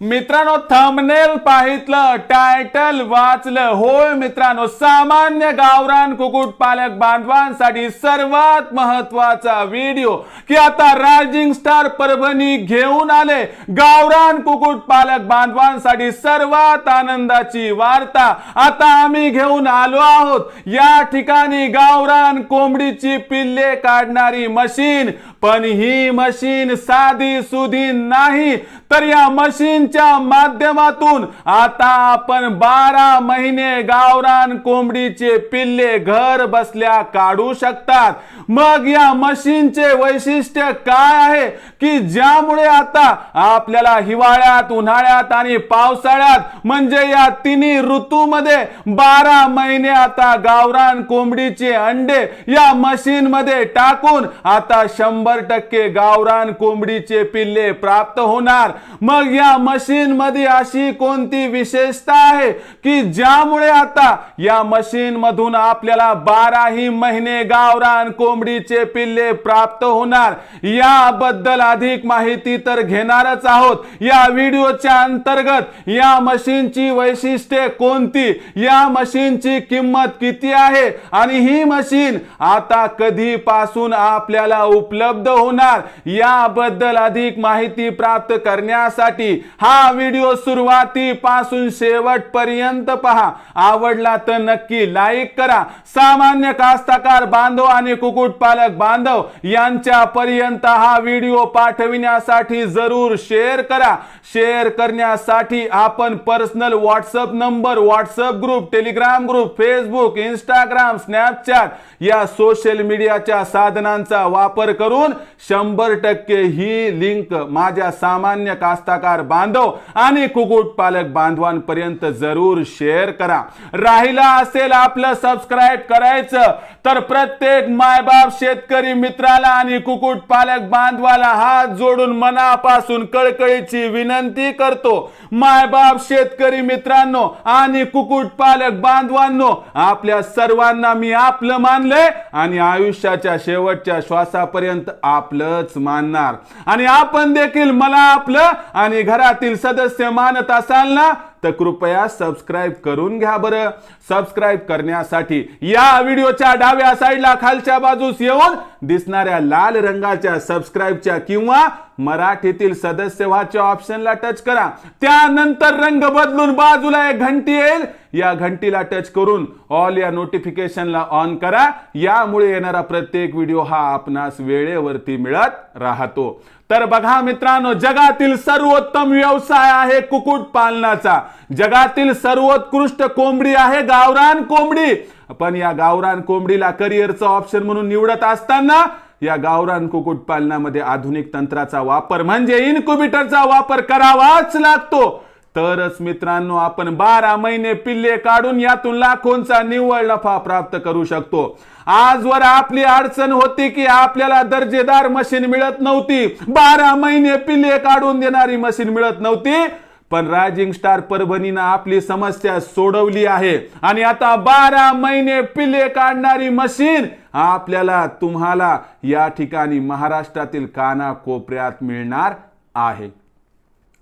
मित्रांनो thumbnail पाहितलं title वाचलं. होय मित्रांनो सामान्य गावरान कुकुट पालक बांधवांसाठी सर्वात महत्त्वाचा व्हिडिओ की आता रायझिंग स्टार परभणी घेऊन आले. गावरान कुकुट पालक बांधवांसाठी सर्वात आनंदाची वार्ता. आता आम्ही घेऊन आलो आहोत. या ठिकाणी गावरान कोंबडीची पिल्ले काढणारी मशीन. पण ही मशीन साधी सुधी नाही. तर या मशीन मशीनच्या माध्यमातून आता आपण बारा महिने गावरान कोंबडीचे पिल्ले घर बसल्या काढू शकतात. मग या मशीनचे वैशिष्ट्य काय आहे? की ज्यामुळे आता आपल्याला हिवाळ्यात उन्हाळ्यात आणि पावसाळ्यात म्हणजे या तिन्ही ऋतूमध्ये बारा महिने आता गावरान कोंबडीचे अंडे या मशीन मध्ये टाकून आता शंभर टक्के गावरान कोंबडीचे पिल्ले प्राप्त होणार. मग या मशीन मध्ये अशी कोणती विशेषता आहे की ज्यामुळे आता या मशीन मधून आपल्याला बाराही महिने गावरान कोंबडीचे पिल्ले प्राप्त होणार? याबद्दल अधिक माहिती तर घेणारच आहोत. या व्हिडिओच्या अंतर्गत या मशीनची वैशिष्ट्ये कोणती? या मशीनची किंमत किती आहे? आणि ही मशीन आता कधीपासून आपल्याला उपलब्ध होणार? याबद्दल अधिक माहिती प्राप्त करण्यासाठी हा व्हिडिओ सुरुवातीपासून शेवटपर्यंत पहा. आवडला तर नक्की लाईक करा. सामान्य कास्तकार बांधव आणि कुक्कुटपालक बांधव यांच्या पर्यंत हा व्हिडिओ पाठविण्यासाठी जरूर शेअर करा. शेअर करण्यासाठी आपण personal WhatsApp number WhatsApp group Telegram group Facebook Instagram Snapchat या सोशल मीडियाच्या साधनांचा वापर करून शंभर टक्के ही लिंक माझ्या सामान्य कास्ताकार बांधव आणि कुकुट पालक बांधवांपर्यंत जरूर शेअर करा. राहिला असेल आपलं सबस्क्राईब करायचं तर प्रत्येक मायबाप शेतकरी मित्राला आणि कुकुट पालक बांधवाला हात जोडून मनापासून कळकळीची विनंती करतो. मायबाप शेतकरी मित्रांनो आणि कुकुट पालक बांधवांनो आपल्या सर्वांना मी आपलं मानलंय आणि आयुष्याच्या शेवटच्या श्वासापर्यंत आपलंच मानणार. आणि आपण देखील मला आपलं आणि घरातील सदस्य मानत असाल ना तर कृपया सबस्क्राईब करून घ्या बरं. सबस्क्राईब करण्यासाठी या व्हिडिओच्या डाव्या साईडला खालच्या बाजूस येऊन दिसणाऱ्या लाल रंगाच्या सबस्क्राईबच्या किंवा मराठीतील सदस्य व्हाच्या ऑप्शनला टच करा. त्यानंतर रंग बदलून बाजूला एक घंटी येईल. या घंटीला टच करून ऑल या नोटिफिकेशनला ऑन करा. यामुळे येणारा प्रत्येक व्हिडिओ हा आपणास वेळेवरती मिळत राहतो. तर बघा मित्रांनो जगातील सर्वोत्तम व्यवसाय आहे कुकुट पालनाचा. जगातील सर्वोत्कृष्ट कोंबडी आहे गावरान कोंबडी. पण या गावरान कोंबडीला करिअरचं ऑप्शन म्हणून निवडत असताना या गावरान कुकुटपालनामध्ये आधुनिक तंत्राचा वापर म्हणजे इन्क्युबेटरचा वापर करावाच लागतो. तरच मित्रांनो आपण बारा महिने पिल्ले काढून यातून लाखोंचा निव्वळ नफा प्राप्त करू शकतो. आजवर आपली अडचण होती की आपल्याला दर्जेदार मशीन मिळत नव्हती. बारा महिने पिल्ले काढून देणारी मशीन मिळत नव्हती. पण रायझिंग स्टार परभणीनं आपली समस्या सोडवली आहे. आणि आता बारा महिने पिल्ले काढणारी मशीन आपल्याला तुम्हाला या ठिकाणी महाराष्ट्रातील काना कोपऱ्यात मिळणार आहे.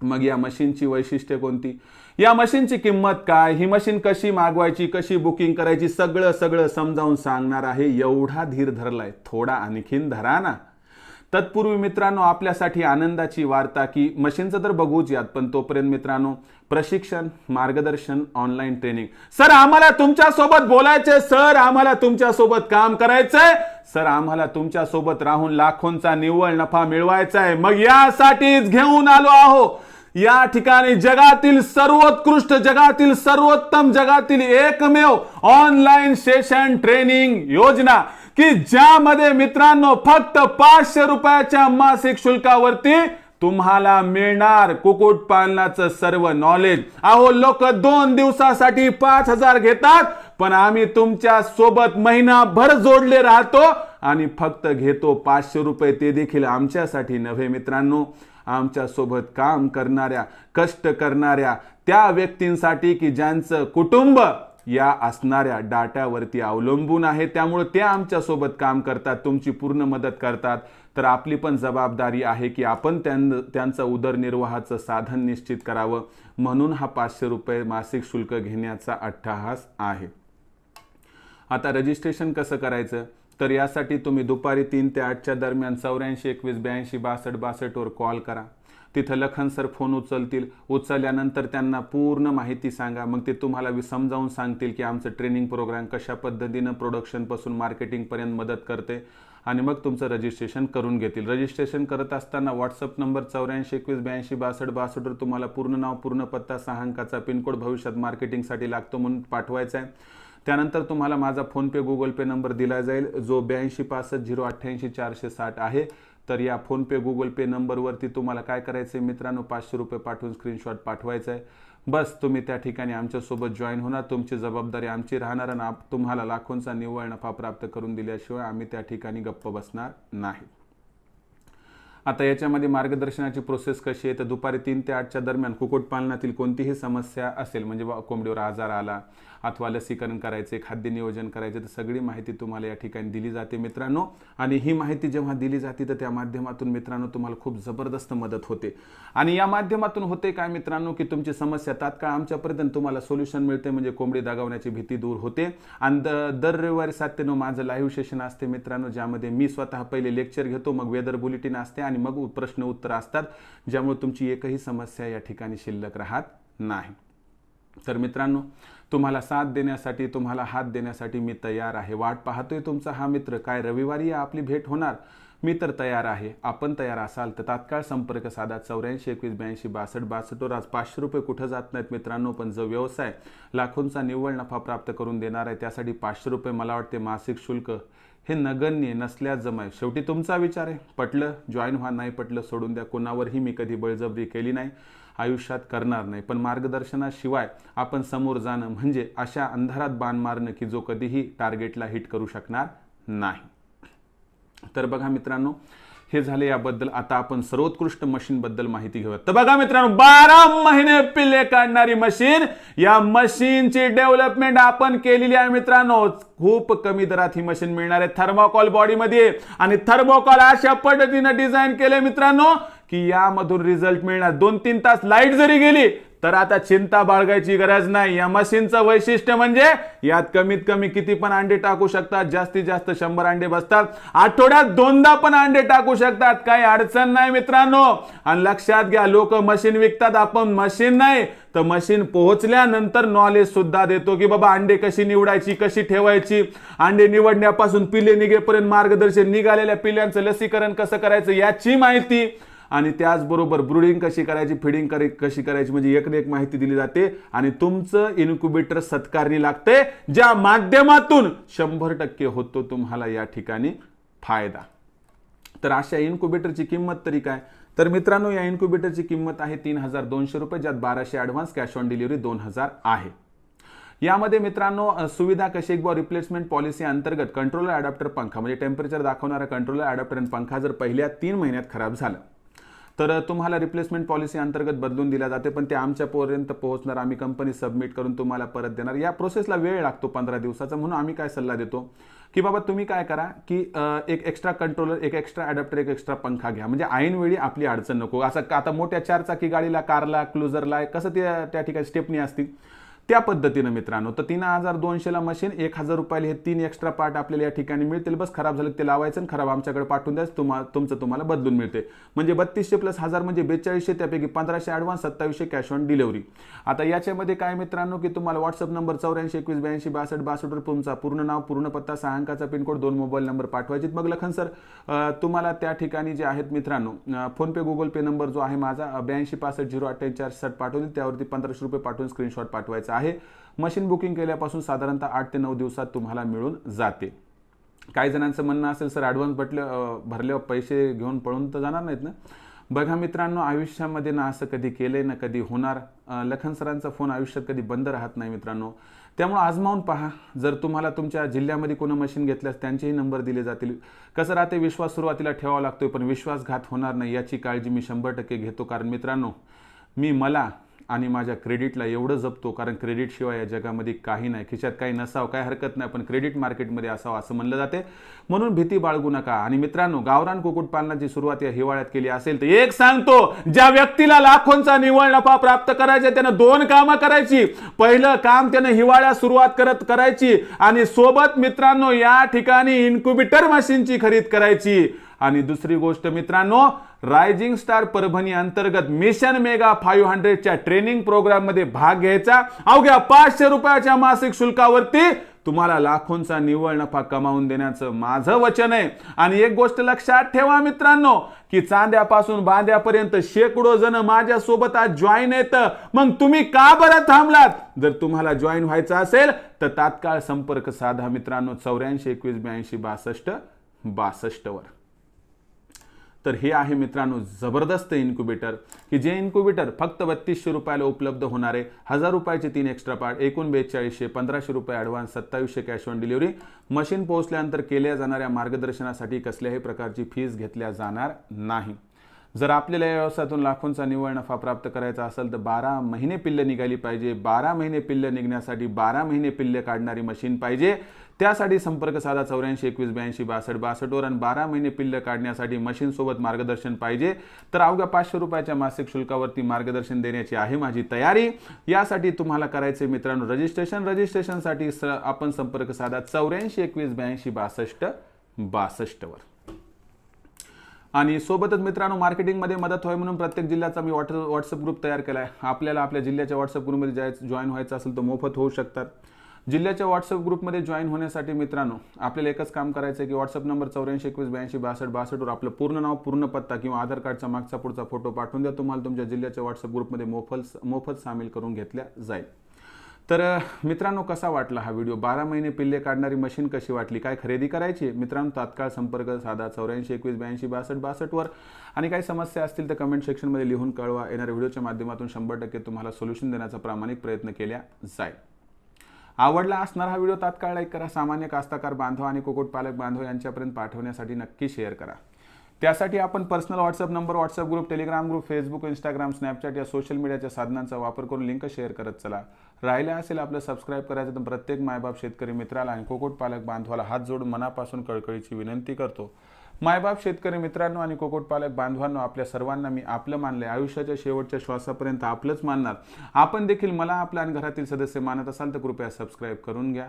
मग या मशीनची वैशिष्ट्ये कोणती? या मशीनची किंमत काय? ही मशीन कशी मागवायची कशी बुकिंग करायची? सगळं सगळं समजावून सांगणार आहे. एवढा धीर धरलाय. थोडा आणखीन धरा ना. तत्पूर्वी मित्रांनो आपल्यासाठी आनंदाची वार्ता की मशीनचं तर बघूच यात पण तोपर्यंत मित्रांनो प्रशिक्षण मार्गदर्शन ऑनलाईन ट्रेनिंग सर आम्हाला तुमच्यासोबत बोलायचंय. सर आम्हाला तुमच्यासोबत काम करायचंय. सर आम्हाला तुमच्यासोबत राहून लाखोंचा निव्वळ नफा मिळवायचा आहे मग यासाठीच घेऊन आलो आहो या ठिकाणी जगातील सर्वोत्कृष्ट जगातील सर्वोत्तम जगातील एकमेव ऑनलाईन सेशन ट्रेनिंग योजना. की ज्यामध्ये मित्रांनो फक्त पाचशे रुपयाच्या मासिक शुल्कावरती तुम्हाला मिळणार कुकुट पालनाचं सर्व नॉलेज अहो लोक दोन दिवसासाठी पाच हजार घेतात पण आम्ही तुमच्यासोबत महिनाभर जोडले राहतो आणि फक्त घेतो पाचशे रुपये. ते देखील आमच्यासाठी नव्हे मित्रांनो. आमच्यासोबत काम करणाऱ्या कष्ट करणाऱ्या त्या व्यक्तींसाठी की ज्यांचं कुटुंब या असणाऱ्या डाट्यावरती अवलंबून आहे. त्यामुळे ते आमच्यासोबत काम करतात तुमची पूर्ण मदत करतात. तर आपली पण जबाबदारी आहे की आपण त्यां त्यांचं उदरनिर्वाहाचं साधन निश्चित करावं. म्हणून हा पाचशे रुपये मासिक शुल्क घेण्याचा अट्टहास आहे. आता रजिस्ट्रेशन कसं करायचं? तर यासाठी तुम्ही दुपारी तीन ते आठच्या दरम्यान चौऱ्याऐंशी एकवीस ब्याऐंशी बासष्ट बासष्टवर कॉल करा. तिथं लखन सर फोन उचलतील. उचलल्यानंतर त्यांना पूर्ण माहिती सांगा. मग ते तुम्हाला समजावून सांगतील की आमचं ट्रेनिंग प्रोग्राम कशा पद्धतीनं प्रोडक्शनपासून मार्केटिंगपर्यंत मदत करते. आणि मग तुमचं रजिस्ट्रेशन करून घेतील. रजिस्ट्रेशन करत असताना व्हॉट्सअप नंबर चौऱ्याऐंशी एकवीस ब्याऐंशी बासष्ट बासष्टवर तुम्हाला पूर्ण नाव पूर्ण पत्ता सहा अंकाचा पिनकोड भविष्यात मार्केटिंगसाठी लागतो म्हणून पाठवायचा आहे. त्यानंतर तुम्हाला माझा फोनपे गुगल पे नंबर दिला जाईल. जो ब्याऐंशी पासष्ट झिरो अठ्ठ्याऐंशी चारशे साठ आहे. तर या फोनपे गुगल पे नंबरवरती तुम्हाला काय करायचं आहे मित्रांनो? पाचशे रुपये पाठवून स्क्रीनशॉट पाठवायचा आहे बस तुम्ही त्या ठिकाणी आमच्यासोबत जॉईन होणार. तुमची जबाबदारी आमची राहणार आणि तुम्हाला लाखोंचा निव्वळ नफा प्राप्त करून दिल्याशिवाय आम्ही त्या ठिकाणी गप्प बसणार नाही. आता याच्यामध्ये मार्गदर्शनाची प्रोसेस कशी आहे? तर दुपारी तीन ते आठच्या दरम्यान कुक्कुटपालनातील कोणतीही समस्या असेल म्हणजे कोंबडीवर आजार आला अथवा लसीकरण करायचे खाद्य नियोजन करायचे तर सगळी माहिती तुम्हाला या ठिकाणी दिली जाते मित्रांनो. आणि ही माहिती जेव्हा दिली जाते तर त्या माध्यमातून मित्रांनो तुम्हाला खूप जबरदस्त मदत होते. आणि या माध्यमातून होते काय मित्रांनो? की तुमची समस्या तात्काळ आमच्यापर्यंत तुम्हाला सोल्युशन मिळते म्हणजे कोंबडी दागावण्याची भीती दूर होते. आणि द- दर रविवारी सात ते नऊ माझं लाईव्ह सेशन असते मित्रांनो ज्यामध्ये मी स्वतः पहिले लेक्चर घेतो मग वेदर बुलेटिन असते आणि मग प्रश्न उत्तर असतात ज्यामुळे तुमची एकही समस्या या ठिकाणी शिल्लक राहत नाही. तर मित्रांनो तुम्हाला साथ देण्यासाठी तुम्हाला हात देण्यासाठी मी तयार आहे. वाट पाहतोय तुमचा हा मित्र. काय रविवारी आपली भेट होणार? मी तर तयार आहे. आपण तयार असाल तर तात्काळ संपर्क साधा. चौऱ्याऐंशी एकवीस ब्याऐंशी बासष्ट बासष्टवर आज पाचशे रुपये कुठं जात नाहीत मित्रांनो पण जो व्यवसाय लाखोंचा निव्वळ नफा प्राप्त करून देणार आहे त्यासाठी पाचशे रुपये मला वाटते मासिक शुल्क हे नगण्य नसल्यास जमाय. शेवटी तुमचा विचार आहे. पटलं जॉईन व्हा नाही पटलं सोडून द्या. कोणावरही मी कधी बळजबरी केली नाही. आयुष्यात करणार नाही. पण मार्गदर्शनाशिवाय आपण समोर जाणं म्हणजे अशा अंधारात बाण मारणं की जो कधीही टार्गेटला हिट करू शकणार नाही. तर बघा मित्रांनो हे झाले याबद्दल आता आपण सर्वोत्कृष्ट मशीन बद्दल माहिती घेऊया तर बघा मित्रांनो बारा महिने पिल्ले काढणारी मशीन या मशीनची डेव्हलपमेंट आपण केलेली आहे मित्रांनो. खूप कमी दरात ही मशीन मिळणार आहे थर्मोकॉल बॉडीमध्ये आणि थर्मोकॉल अशा पद्धतीनं डिझाईन केले मित्रांनो की यामधून रिझल्ट मिळणार. दोन तीन तास लाइट जरी गेली तर आता चिंता बाळगायची गरज नाही. या मशीनचं वैशिष्ट्य म्हणजे यात कमीत कमी किती पण अंडे टाकू शकतात जास्तीत जास्त शंभर अंडे बसतात. आठवड्यात दोनदा पण अंडे टाकू शकतात. काही अडचण नाही मित्रांनो. आणि लक्षात घ्या लोक मशीन विकतात आपण मशीन नाही. तर मशीन पोहोचल्यानंतर नॉलेज सुद्धा देतो की बाबा अंडे कशी निवडायची कशी ठेवायची? अंडे निवडण्यापासून पिले निघेपर्यंत मार्गदर्शन निघालेल्या पिल्यांचं लसीकरण कसं करायचं याची माहिती आणि त्याचबरोबर ब्रुडिंग कशी करायची फिडिंग करी कशी करायची म्हणजे एक एक माहिती दिली जाते आणि तुमचं इन्क्युबेटर सत्कारणी लागते ज्या माध्यमातून शंभर टक्के होतो तुम्हाला या ठिकाणी फायदा. तर अशा इन्क्युबेटरची किंमत तरी काय? तर मित्रांनो या इन्क्युबेटरची किंमत आहे तीन हजार दोनशे रुपये ज्यात बाराशे ॲडव्हान्स कॅश ऑन डिलिव्हरी दोन हजार आहे. यामध्ये मित्रांनो सुविधा कशी? किंवा रिप्लेसमेंट पॉलिसी अंतर्गत कंट्रोलर अडॅप्टर पंखा म्हणजे टेम्परेचर दाखवणारा कंट्रोलर अडॅप्टर आणि पंखा जर पहिल्या तीन महिन्यात खराब झालं तर तुम्हाला रिप्लेसमेंट पॉलिसी अंतर्गत बदलून दिल्या जाते पण ते आमच्यापर्यंत पोहोचणार आम्ही कंपनी सबमिट करून तुम्हाला परत देणार. या प्रोसेसला वेळ लागतो पंधरा दिवसाचा म्हणून आम्ही काय सल्ला देतो की बाबा तुम्ही काय करा की एक एक्स्ट्रा कंट्रोलर एक एक्स्ट्रा अडॅप्टर एक एक्स्ट्रा पंखा घ्या. म्हणजे ऐनवेळी आपली अडचण नको. असं आता मोठ्या चारचाकी गाडीला कारला क्लुझरला कसं ते त्या ठिकाणी स्टेपनी असतील? त्या पद्धतीनं मित्रांनो तर तीन हजार दोनशेला मशीन एक हजार रुपयाला हे तीन एक्स्ट्रा पार्ट आपल्याला या ठिकाणी मिळतील. बस खराब झालं ते लावायचं आणि खराब आमच्याकडे पाठवून द्यायचं. तुम्हा तुमचं तुम्हाला बदलून मिळते. म्हणजे बत्तीसशे प्लस हजार म्हणजे बेचाळीसशे त्यापैकी पंधराशे ॲडव्हान्स सत्तावीसशे कॅश ऑन डिलिव्हरी आता याच्यामध्ये काय मित्रांनो की तुम्हाला व्हॉट्सअप नंबर चौऱ्याऐंशी एकवीस ब्याऐंशी बासष्ट बासष्टवर तुमचा पूर्ण नाव पूर्ण पत्ता सहा अंकाचा पिनकोड दोन मोबाईल नंबर पाठवायचे मग लखन सर तुम्हाला त्या ठिकाणी जे आहेत मित्रांनो फोनपे गुगल पे नंबर जो आहे माझा ब्याऐंशी पासष्ट झिरो अठ्ठ्याऐंशी चारशे साठ पाठवतील त्यावरती पंधराशे रुपये पाठवून स्क्रीनशॉट पाठवायचा आहे. मशीन बुकिंग केल्यापासून साधारणतः आठ ते नऊ दिवसात तुम्हाला मिळून जाते. काही जणांचं म्हणणं असेल सर ॲडव्हान्स भरले भरल्यावर पैसे घेऊन पळून तर जाणार नाहीत ना? बघा मित्रांनो आयुष्यामध्ये ना असं कधी केलंय ना कधी होणार. लखन सरांचा फोन आयुष्यात कधी बंद राहत नाही मित्रांनो. त्यामुळे आजमावून पहा. जर तुम्हाला तुमच्या जिल्ह्यामध्ये कोणं मशीन घेतल्यास त्यांचेही नंबर दिले जातील. कसं राहते विश्वास सुरुवातीला ठेवावा लागतोय पण विश्वासघात होणार नाही याची काळजी मी शंभर टक्के घेतो. कारण मित्रांनो मी मला आणि माझ्या क्रेडिटला एवढं जपतो कारण क्रेडिटशिवाय या जगामध्ये काही नाही. खिशात काही नसावं काय हरकत नाही पण क्रेडिट मार्केटमध्ये असावं असं म्हणलं जाते. म्हणून भीती बाळगू नका. आणि मित्रांनो गावरान कुक्कुटपालनाची सुरुवात या हिवाळ्यात केली असेल तर एक सांगतो ज्या व्यक्तीला लाखोंचा निव्वळ नफा प्राप्त करायचा त्यानं दोन कामं करायची. पहिलं काम त्यानं हिवाळ्यात सुरुवात करत करायची आणि सोबत मित्रांनो या ठिकाणी इन्क्युबेटर मशीनची खरेदी करायची. आणि दुसरी गोष्ट मित्रांनो रायझिंग स्टार परभणी अंतर्गत मिशन मेगा फाईव्ह हंड्रेडच्या ट्रेनिंग प्रोग्राममध्ये भाग घ्यायचा. अवघ्या पाचशे रुपयाच्या मासिक शुल्कावरती तुम्हाला लाखोंचा निव्वळ नफा कमावून देण्याचं माझं वचन आहे. आणि एक गोष्ट लक्षात ठेवा मित्रांनो की चांद्यापासून बांद्यापर्यंत शेकडो जण माझ्या सोबत आज जॉईन येत मग तुम्ही का बरं थांबलात? जर तुम्हाला जॉईन व्हायचं असेल तर तात्काळ संपर्क साधा मित्रांनो चौऱ्याऐंशी एकवीस ब्याऐंशी बासष्ट बासष्ट वर तर हे आहे मित्रांनो जबरदस्त इन्क्युबेटर की जे इन्क्युबेटर फक्त बत्तीसशे रुपयाला उपलब्ध होणारे हजार रुपयाचे तीन एक्स्ट्रा पार्ट एकूण बेचाळीसशे पंधराशे रुपये ॲडव्हान्स सत्तावीसशे कॅश ऑन डिलिव्हरी मशीन पोहोचल्यानंतर केल्या जाणाऱ्या मार्गदर्शनासाठी कसल्याही प्रकारची फीज घेतल्या जाणार नाही. जर आपल्याला या व्यवसायातून लाखोंचा निव्वळ नफा प्राप्त करायचा असेल तर बारा महिने पिल्ले निघाली पाहिजे. बारा महिने पिल्ले निघण्यासाठी बारा महिने पिल्ले काढणारी मशीन पाहिजे. त्यासाठी संपर्क साधा चौऱ्याऐंशी एकवीस ब्याऐंशी बासष्ट बासष्टवर आणि बारा महिने पिल्ले काढण्यासाठी मशीनसोबत मार्गदर्शन पाहिजे. तर अवघ्या पाचशे रुपयाच्या मासिक शुल्कावरती मार्गदर्शन देण्याची आहे माझी तयारी. यासाठी तुम्हाला करायचे मित्रांनो रजिस्ट्रेशन रजिस्ट्रेशनसाठी स आपण संपर्क साधा चौऱ्याऐंशी एकवीस ब्याऐंशी बासष्ट बासष्टवर. आणि सोबतच मित्रांनो मार्केटिंगमध्ये मदत व्हावी म्हणून प्रत्येक जिल्ह्याचा मी व्हॉट्स व्हॉट्सअप ग्रुप तयार केला आहे आपल्याला आपल्या जिल्ह्याच्या व्हॉट्सअप ग्रुपमध्ये जायचं जॉईन व्हायचं असेल तर मोफत होऊ शकतात. जिल्ह्याच्या व्हॉट्सअप ग्रुपमध्ये जॉईन होण्यासाठी मित्रांनो आपल्याला एकच काम करायचं आहे की व्हॉट्सअप नंबर चौऱ्याऐंशी एकवीस ब्याऐंशी बासष्ट बासष्टवर आपलं पूर्ण नाव पूर्ण पत्ता किंवा आधार कार्डचा मागचा पुढचा फोटो पाठवून द्या. तुम्हाला तुमच्या जिल्ह्याच्या व्हॉट्सअप ग्रुपमध्ये मोफत मोफत सामील करून घेतल्या जाईल. तर मित्रांनो कसा वाटला हा व्हिडिओ? बारा महिने पिल्ले काढणारी मशीन कशी वाटली? काय खरेदी करायची? मित्रांनो तात्काळ संपर्क साधा चौऱ्याऐंशी एकवीस ब्याऐंशी बासष्ट बासष्टवर आणि काही समस्या असतील तर कमेंट सेक्शनमध्ये लिहून कळवा. येणाऱ्या व्हिडिओच्या माध्यमातून शंभर टक्के तुम्हाला सोल्युशन देण्याचा प्रामाणिक प्रयत्न केला जाईल. आवडला असणारा हा व्हिडिओ तात्काळ लाईक करा. सामान्य कास्ताकार बांधव आणि कुक्कुटपालक बांधव यांच्यापर्यंत पाठवण्यासाठी नक्की शेअर करा. त्यासाठी आपण personal WhatsApp number WhatsApp group Telegram group Facebook Instagram Snapchat या सोशल मीडियाच्या साधनांचा वापर करून लिंक शेअर करत चला. राहिलं असेल आपलं सबस्क्राईब करायचं तर प्रत्येक मायबाप शेतकरी मित्राला आणि कुक्कुटपालक बांधवाला हात जोडून मनापासून कळकळीची विनंती करतो. मायबाप शेतकरी मित्रांनो आणि कुक्कुटपालक बांधवांनो आपल्या सर्वांना मी आपलं मानले आयुष्याच्या शेवटच्या श्वासापर्यंत आपलंच मानणार. आपण देखील मला आपलं आणि घरातील सदस्य मानत असाल तर कृपया सबस्क्राईब करून घ्या.